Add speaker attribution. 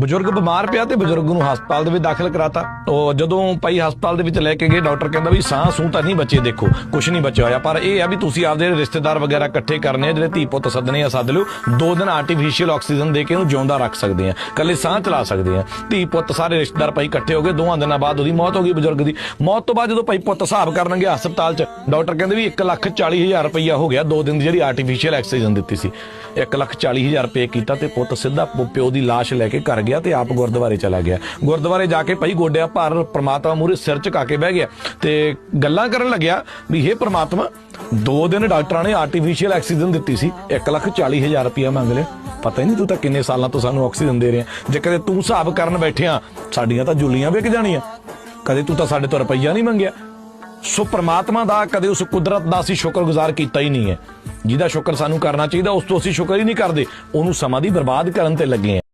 Speaker 1: ਬਜ਼ੁਰਗ ਬਿਮਾਰ ਪਿਆ ਤੇ ਬਜ਼ੁਰਗ ਨੂੰ ਹਸਪਤਾਲ ਦੇ ਵਿੱਚ ਦਾਖਲ ਕਰਾਤਾ। ਉਹ ਜਦੋਂ ਭਾਈ ਹਸਪਤਾਲ ਦੇ ਵਿੱਚ ਲੈ ਕੇ ਗਏ ਡਾਕਟਰ ਕਹਿੰਦਾ ਵੀ ਸਾਹ ਸੂਹ ਤਾਂ ਨਹੀਂ ਬਚੇ ਦੇਖੋ ਕੁਝ ਨਹੀਂ ਬਚਿਆ ਹੋਇਆ। ਪਰ ਇਹ ਆ ਵੀ ਤੁਸੀਂ ਆਪਦੇ ਰਿਸ਼ਤੇਦਾਰ ਵਗੈਰਾ ਇਕੱਠੇ ਕਰਨੇ ਆ ਜਿਹੜੇ ਧੀ ਪੁੱਤ ਸੱਦਣੇ ਆ ਸੱਦ ਲਿਓ। ਦੋ ਦਿਨ ਆਰਟੀਫੀਸ਼ੀਅਲ ਆਕਸੀਜਨ ਦੇ ਕੇ ਉਹਨੂੰ ਜਿਉਂਦਾ ਰੱਖ ਸਕਦੇ ਆ। ਕੱਲੇ ਸਾਹ ਚਲਾ ਸਕਦੇ ਆ। ਧੀ ਪੁੱਤ ਸਾਰੇ ਰਿਸ਼ਤੇਦਾਰ ਭਾਈ ਇਕੱਠੇ ਹੋ ਗਏ ਦੋਹਾਂ ਦਿਨਾਂ ਬਾਅਦ ਉਹਦੀ ਮੌਤ ਹੋ ਗਈ ਬਜ਼ੁਰਗ ਦੀ। ਮੌਤ ਤੋਂ ਬਾਅਦ ਜਦੋਂ ਭਾਈ ਪੁੱਤ ਹਿਸਾਬ ਕਰਨਗੇ ਹਸਪਤਾਲ 'ਚ ਡਾਕਟਰ ਕਹਿੰਦੇ ਵੀ 1 ਲੱਖ 40 ਹਜ਼ਾਰ ਰੁਪਈਆ ਹੋ ਗਿਆ ਦੋ ਦਿਨ ਦੀ ਜਿਹੜੀ ਆਰਟੀਫੀਸ਼ੀਅਲ ਆਕਸੀਜਨ ਦਿੱਤੀ ਸੀ। 1 ਲੱਖ 40 ਹਜ਼ਾਰ ਰੁਪਏ ਕੀਤਾ ਤੇ ਪੁੱਤ ਸਿੱਧਾ ਪਿਓ ਦੀ ਲਾਸ਼ ਲੈ ਕੇ ਘਰ ਗਿਆ ਤੇ ਆਪ ਗੁਰਦੁਆਰੇ ਚਲਾ ਗਿਆ। ਗੁਰਦੁਆਰੇ ਜਾ ਕੇ ਭਾਈ ਗੋਡਿਆਂ ਭਾਰ ਪ੍ਰਮਾਤਮਾ ਮੂਹਰੇ ਸਿਰ ਝੁਕਾ ਕੇ ਬਹਿ ਗਿਆ ਤੇ ਗੱਲਾਂ ਕਰਨ ਲੱਗਿਆ ਵੀ ਹੇ ਪ੍ਰਮਾਤਮਾ, ਦੋ ਦਿਨ ਡਾਕਟਰਾਂ ਨੇ ਆਰਟੀਫੀਸ਼ੀਅਲ ਆਕਸੀਜਨ ਦਿੱਤੀ ਸੀ 1 ਲੱਖ 40 ਹਜ਼ਾਰ ਰੁਪਇਆ ਮੰਗ ਲਿਆ। ਪਤਾ ਹੀ ਨਹੀਂ ਤੂੰ ਤਾਂ ਕਿੰਨੇ ਸਾਲਾਂ ਤੋਂ ਸਾਨੂੰ ਆਕਸੀਜਨ ਦੇ ਰਿਹਾ। ਜੇ ਕਦੇ ਤੂੰ ਹਿਸਾਬ ਕਰਨ ਬੈਠਿਆ, ਸਾਡੀਆਂ ਤਾਂ ਜੁਲੀਆਂ ਵਿਕ ਜਾਣੀਆਂ। ਕਦੇ ਤੂੰ ਤਾਂ ਸਾਡੇ ਤੋਂ ਰੁਪਈਆ ਨਹੀਂ ਮੰਗਿਆ। ਸੋ ਪ੍ਰਮਾਤਮਾ ਦਾ ਕਦੇ ਉਸ ਕੁਦਰਤ ਦਾ ਅਸੀਂ ਸ਼ੁਕਰਗੁਜ਼ਾਰ ਕੀਤਾ ਹੀ ਨਹੀਂ ਹੈ। ਜਿਹਦਾ ਸ਼ੁਕਰ ਸਾਨੂੰ ਕਰਨਾ ਚਾਹੀਦਾ, ਉਸ ਤੋਂ ਅਸੀਂ ਸ਼ੁਕਰ ਹੀ ਨਹੀਂ ਕਰਦੇ। ਉਹਨੂੰ ਸਮਾਂ ਦੀ ਬਰਬਾਦ ਕਰਨ ਤੇ ਲੱਗੇ ਹਾਂ।